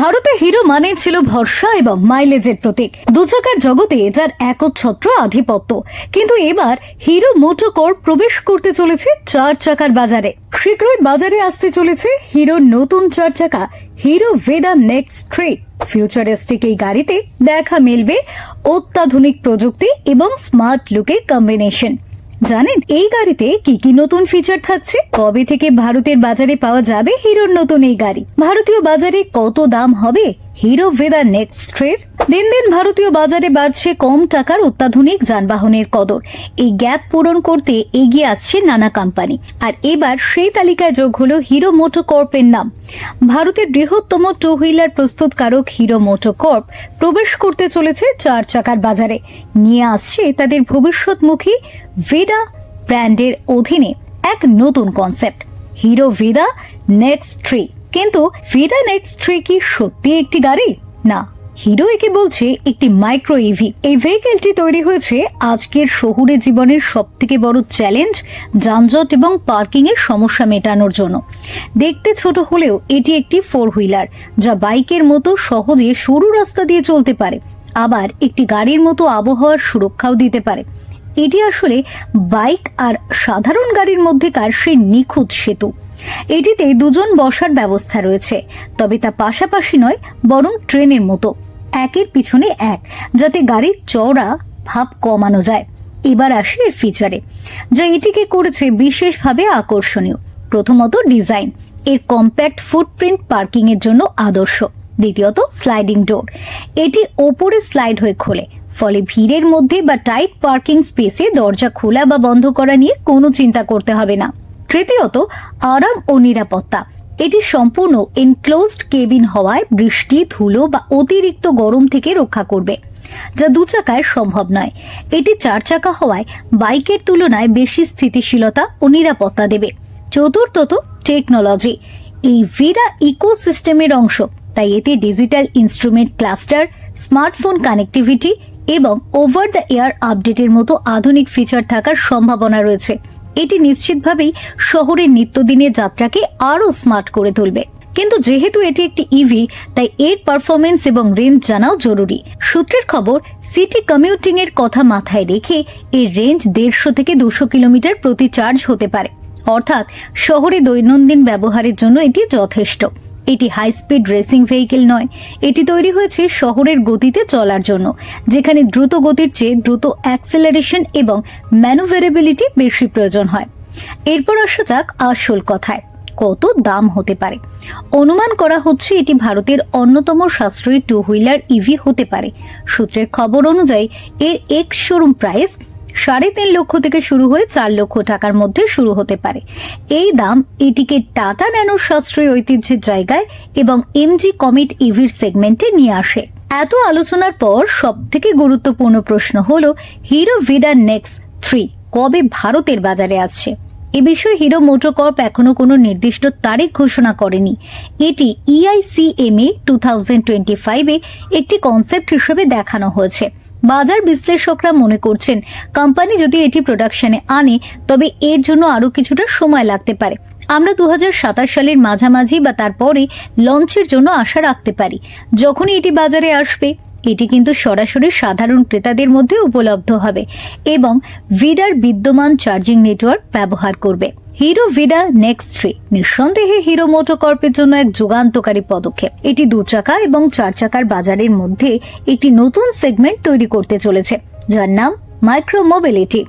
ভারতে হিরো মানে ছিল ভরসা এবং মাইলেজের প্রতীক। দুচাকার জগতে যার একচ্ছত্র আধিপত্য। কিন্তু এবার হিরো মোটোকর প্রবেশ করতে চলেছে চার চাকার বাজারে। শীঘ্রই বাজারে আসতে চলেছে হিরোর নতুন চার চাকা, hero Vida next three. Futuristic এই গাড়িতে দেখা মিলবে অত্যাধুনিক প্রযুক্তি এবং স্মার্ট লুকের কম্বিনেশন। জানেন, এই গাড়িতে কি কি নতুন ফিচার থাকছে? কবে থেকে ভারতের বাজারে পাওয়া যাবে হিরোর নতুন এই গাড়ি? ভারতীয় বাজারে কত দাম হবে? হিরো ভেদা নেক্সট ট্রের দিন দিন ভারতীয় বাজারে বাড়ছে কম টাকার অত্যাধুনিক যানবাহনের কদর। এই গ্যাপ পূরণ করতে এগিয়ে আসছে নানা কোম্পানি আর এবার সেই তালিকায় যোগ হলো হিরো মোটো কর্পের নাম। ভারতের বৃহত্তম টু হুইলার প্রস্তুতকারক হিরো মোটো কর্প প্রবেশ করতে চলেছে চার চাকার বাজারে। নিয়ে আসছে তাদের ভবিষ্যৎমুখী ভেডা ব্র্যান্ডের অধীনে এক নতুন concept Hero Vida next three কিন্তু ভিডা নেক্সট থ্রি কি সত্যি একটি গাড়ি? না, হিরো একে বলছে একটি মাইক্রো ইভি এই ভেহিকেলটি তৈরি হয়েছে আজকের শহুরে জীবনের সব থেকে বড় চ্যালেঞ্জ যানজট এবং পার্কিং এর সমস্যা মেটানোর জন্য। দেখতে ছোট হলেও এটি একটি ফোর হুইলার যা বাইকের মতো সহজে সরু রাস্তা দিয়ে চলতে পারে। আবার একটি গাড়ির মতো আবহাওয়ার সুরক্ষাও দিতে পারে। এটি আসলে বাইক আর সাধারণ গাড়ির মধ্যেকার সেই নিখুঁত সেতু। এটিতে দুজন বসার ব্যবস্থা রয়েছে, তবে তা পাশাপাশি নয়, বরং ট্রেনের মতো। একের পিছনে এক, যাতে গাড়ির চওড়া ভাব কমানো যায়। এবার আসি এর ফিচারে যা এটিকে করেছে বিশেষভাবে আকর্ষণীয়। প্রথমত ডিজাইন, এর কম্প্যাক্ট ফুটপ্রিন্ট পার্কিং এর জন্য আদর্শ। দ্বিতীয়ত স্লাইডিং ডোর এটি ওপরে স্লাইড হয়ে খোলে ফলে ভিড়ের মধ্যে বা টাইট পার্কিং স্পেসে দরজা খোলা বা বন্ধ করা নিয়ে কোনো চিন্তা করতে হবে না। তৃতীয়ত, আরাম ও নিরাপত্তা। এটি সম্পূর্ণ এনক্লোজড কেবিন হওয়ায় বৃষ্টি, ধুলো বা অতিরিক্ত গরম থেকে রক্ষা করবে, যা দু চাকায় সম্ভব নয়। এটি চার চাকা হওয়ায় বাইকের তুলনায় বেশি স্থিতিশীলতা ও নিরাপত্তা দেবে। চতুর্থত টেকনোলজি এই ভিরা ইকোসিস্টেমের অংশ। তাই এতে digital instrument cluster smartphone connectivity এবং ওভার দ্য এয়ার আপডেটের মতো আধুনিক ফিচার থাকার সম্ভাবনা রয়েছে। এটি নিশ্চিতভাবেই শহরের নিত্যদিনের যাত্রাকে আরও স্মার্ট করে তুলবে। কিন্তু যেহেতু এটি একটি ইভি তাই এর পারফরমেন্স এবং রেঞ্জ জানাও জরুরি। সূত্রের খবর সিটি কমিউটিং এর কথা মাথায় রেখে এর রেঞ্জ দেড়শো থেকে দুশো কিলোমিটার প্রতি চার্জ হতে পারে। অর্থাৎ শহরে দৈনন্দিন ব্যবহারের জন্য এটি যথেষ্ট। এটি হাই স্পিড রেসিং ভেহিকেল নয়। এটি তৈরি হয়েছে শহরের গতিতে চলার জন্য, যেখানে দ্রুত গতির চেয়ে দ্রুত অ্যাক্সেলারেশন এবং ম্যানুভারেবিলিটি বেশি প্রয়োজন হয়। এরপর আসা যাক আসল কথায়, কত দাম হতে পারে? অনুমান করা হচ্ছে এটি ভারতের অন্যতম সাশ্রয়ী টু হুইলার ইভি হতে পারে। সূত্রের খবর অনুযায়ী এর এক্স শোরুম প্রাইস সাড়ে তিন লক্ষ থেকে শুরু হয়ে চার লক্ষ টাকার মধ্যে শুরু হতে পারে। এই দাম এটিকে টাটা ন্যানোর সাশ্রয়ী ঐতিহ্যের জায়গায় এবং এমজি কমিট ইভির সেগমেন্টে নিয়ে আসে। এত আলোচনার পর সব থেকে গুরুত্বপূর্ণ প্রশ্ন হলো, হিরো ভিডা নেক্সট থ্রি কবে ভারতের বাজারে আসছে? এ বিষয়ে হিরো মোটোকর্প এখনও কোনো নির্দিষ্ট তারিখ ঘোষণা করেনি। এটি ইআইসিএমএ টু থাউজেন্ড টোয়েন্টি ফাইভে একটি কনসেপ্ট হিসেবে দেখানো হয়েছে। বাজার বিশ্লেষকরা মনে করছেন, কোম্পানি যদি এটি প্রোডাকশনে আনে, তবে এর জন্য আরও কিছুটা সময় লাগতে পারে। আমরা দু হাজার সাতাশ সালের মাঝামাঝি বা তারপরে লঞ্চের জন্য আশা রাখতে পারি। যখনই এটি বাজারে আসবে, এটি কিন্তু সরাসরি সাধারণ ক্রেতাদের মধ্যে উপলব্ধ হবে এবং ভিডার বিদ্যমান চার্জিং নেটওয়ার্ক ব্যবহার করবে। Hero Vida next three. নিঃসন্দেহে হিরো মোটোকর্পের জন্য এক যুগান্তকারী পদক্ষেপ। এটি দু চাকা এবং চার চাকার বাজারের মধ্যে একটি নতুন সেগমেন্ট তৈরি করতে চলেছে, যার নাম মাইক্রো মোবিলিটি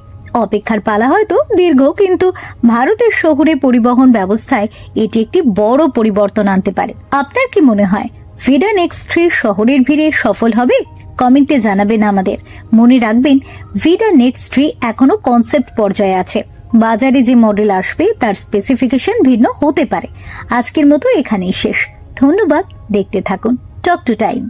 অপেক্ষার পালা হয়তো দীর্ঘ, কিন্তু ভারতের শহুরে পরিবহন ব্যবস্থায় এটি একটি বড় পরিবর্তন আনতে পারে। আপনার কি মনে হয়, ভিডা নেক্সট থ্রি শহরের ভিড়ে সফল হবে? কমেন্টে জানাবেন আমাদের। মনে রাখবেন, ভিডা নেক্সট থ্রি এখনও কনসেপ্ট পর্যায়ে আছে। বাজারে যে মডেল আসবে, তার স্পেসিফিকেশন ভিন্ন হতে পারে। আজকের মতো এখানেই শেষ। ধন্যবাদ। দেখতে থাকুন। Talk to time